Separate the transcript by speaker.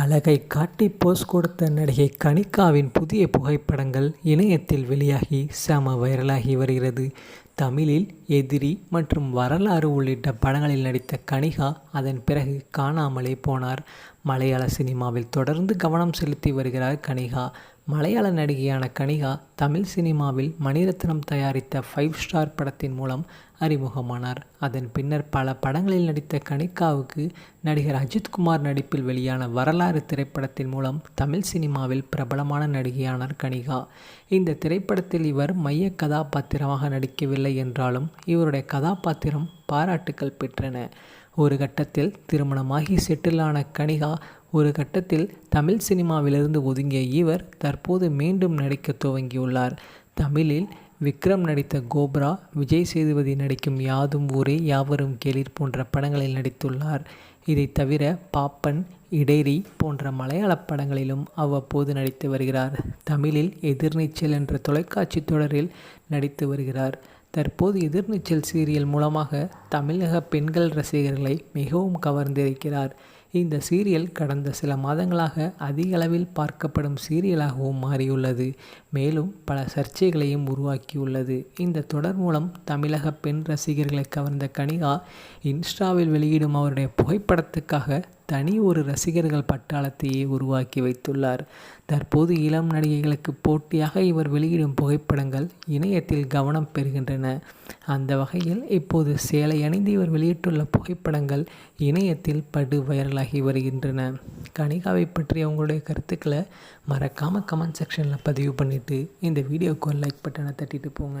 Speaker 1: அழகை காட்டி போஸ் கொடுத்த நடிகை கனிகாவின் புதிய புகைப்படங்கள் இணையத்தில் வெளியாகி செம வைரலாகி வருகிறது. தமிழில் எதிரி மற்றும் வரலாறு உள்ளிட்ட படங்களில் நடித்த கனிகா அதன் பிறகு காணாமலே போனார். மலையாள சினிமாவில் தொடர்ந்து கவனம் செலுத்தி வருகிறார் கனிகா. மலையாள நடிகையான கனிகா தமிழ் சினிமாவில் மணிரத்னம் தயாரித்த ஃபைவ் ஸ்டார் படத்தின் மூலம் அறிமுகமானார். அதன் பின்னர் பல படங்களில் நடித்த கனிகாவுக்கு நடிகர் அஜித்குமார் நடிப்பில் வெளியான வரலாறு திரைப்படத்தின் மூலம் தமிழ் சினிமாவில் பிரபலமான நடிகையானார் கனிகா. இந்த திரைப்படத்தில் இவர் மைய கதாபாத்திரமாக நடிக்கவில்லை என்றாலும் இவருடைய கதாபாத்திரம் பாராட்டுக்கள் பெற்றன. ஒரு கட்டத்தில் திருமணமாகி செட்டிலான கனிகா ஒரு கட்டத்தில் தமிழ் சினிமாவிலிருந்து ஒதுங்கிய இவர் தற்போது மீண்டும் நடிக்க துவங்கியுள்ளார். தமிழில் விக்ரம் நடித்த கோப்ரா விஜய் சேதுபதி நடிக்கும் யாதும் ஊரே யாவரும் கேளிர் போன்ற படங்களில் நடித்துள்ளார். இதை தவிர பாப்பன் இடைரி போன்ற மலையாள படங்களிலும் அவ்வப்போது நடித்து வருகிறார். தமிழில் எதிர்நீச்சல் என்ற தொலைக்காட்சி தொடரில் நடித்து வருகிறார். தற்போது எதிர்நீச்சல் சீரியல் மூலமாக தமிழக பெண்கள் ரசிகர்களை மிகவும் கவர்ந்திருக்கிறார். இந்த சீரியல் கடந்த சில மாதங்களாக அதிக அளவில் பார்க்கப்படும் சீரியலாகவும் மாறியுள்ளது. மேலும் பல சர்ச்சைகளையும் உருவாக்கியுள்ளது. இந்த தொடர் மூலம் தமிழக பெண் ரசிகர்களை கவர்ந்த கனிகா இன்ஸ்டாவில் வெளியிடும் அவருடைய புகைப்படத்துக்காக தனி ஒரு ரசிகர்கள் பட்டாளத்தையே உருவாக்கி வைத்துள்ளார். தற்போது இளம் நடிகைகளுக்கு போட்டியாக இவர் வெளியிடும் புகைப்படங்கள் இணையத்தில் கவனம் பெறுகின்றன. அந்த வகையில் இப்போது சேலை அணிந்து இவர் வெளியிட்டுள்ள புகைப்படங்கள் இணையத்தில் படு வைரலாகி வருகின்றன. கனிகாவை பற்றிய உங்களுடைய கருத்துக்களை மறக்காமல் கமெண்ட் செக்ஷனில் பதிவு பண்ணிவிட்டு இந்த வீடியோக்கு ஒரு லைக் பட்டனை தட்டிட்டு போங்க.